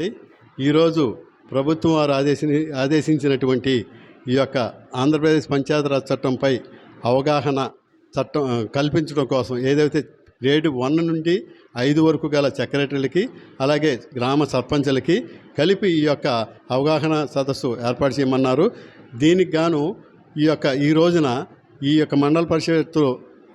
అండి ఈరోజు ప్రభుత్వం వారు ఆదేశి ఆదేశించినటువంటి ఈ యొక్క ఆంధ్రప్రదేశ్ పంచాయతీరాజ్ చట్టంపై అవగాహన చట్టం కల్పించడం కోసం ఏదైతే గ్రేడ్ వన్ నుండి ఐదు వరకు గల సెక్రటరీలకి అలాగే గ్రామ సర్పంచులకి కలిపి ఈ యొక్క అవగాహన సదస్సు ఏర్పాటు చేయమన్నారు. దీనికి గాను ఈ యొక్క ఈ రోజున ఈ యొక్క మండల పరిషత్తు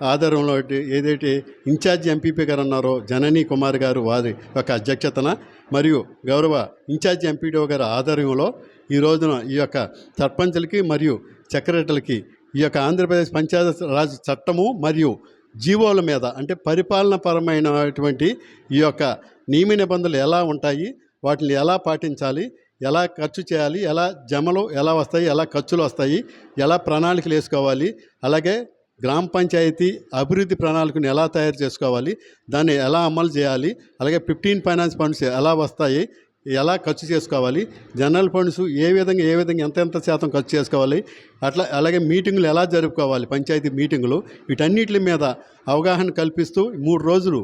ఆధారంలో ఏదైతే ఇన్ఛార్జ్ ఎంపీపీ గారు ఉన్నారో జనని కుమార్ గారు వారి యొక్క అధ్యక్షతన మరియు గౌరవ ఇన్ఛార్జ్ ఎంపీడీఓ గారి ఆధ్వర్యంలో ఈ రోజున ఈ యొక్క సర్పంచులకి మరియు సెక్రటరీలకి ఈ యొక్క ఆంధ్రప్రదేశ్ పంచాయతీ రాజ్ చట్టము మరియు జీవోల మీద అంటే పరిపాలన పరమైనటువంటి ఈ యొక్క నియమ నిబంధనలు ఎలా ఉంటాయి వాటిని ఎలా పాటించాలి ఎలా ఖర్చు చేయాలి ఎలా జమలు ఎలా వస్తాయి ఎలా ఖర్చులు వస్తాయి ఎలా ప్రణాళికలు వేసుకోవాలి అలాగే గ్రామ పంచాయతీ అభివృద్ధి ప్రణాళికను ఎలా తయారు చేసుకోవాలి దాన్ని ఎలా అమలు చేయాలి అలాగే ఫిఫ్టీన్ ఫైనాన్స్ ఫండ్స్ ఎలా వస్తాయి ఎలా ఖర్చు చేసుకోవాలి జనరల్ ఫండ్స్ ఏ విధంగా ఏ విధంగా ఎంత ఎంత శాతం ఖర్చు చేసుకోవాలి అట్లా అలాగే మీటింగులు ఎలా జరుపుకోవాలి పంచాయతీ మీటింగులు వీటన్నిటి మీద అవగాహన కల్పిస్తూ మూడు రోజులు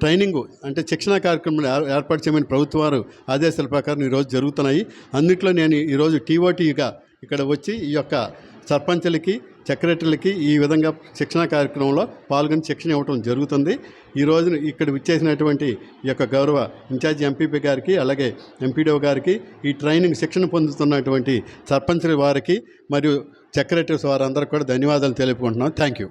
ట్రైనింగ్ అంటే శిక్షణ కార్యక్రమాలు ఏర్పాటు చేయమని ప్రభుత్వం వారు ఆదేశాల ప్రకారం ఈరోజు జరుగుతున్నాయి. అందుట్లో నేను ఈరోజు టీఓటీగా ఇక్కడ వచ్చి ఈ యొక్క సర్పంచులకి సెక్రటరీలకి ఈ విధంగా శిక్షణ కార్యక్రమంలో పాల్గొని శిక్షణ ఇవ్వడం జరుగుతుంది. ఈ రోజున ఇక్కడ విచ్చేసినటువంటి ఈ యొక్క గౌరవ ఇన్ఛార్జి ఎంపీపీ గారికి అలాగే ఎంపీడీఓ గారికి ఈ ట్రైనింగ్ శిక్షణ పొందుతున్నటువంటి సర్పంచుల వారికి మరియు సెక్రటరీస్ వారందరికీ కూడా ధన్యవాదాలు తెలుపుకుంటున్నాం. Thank you.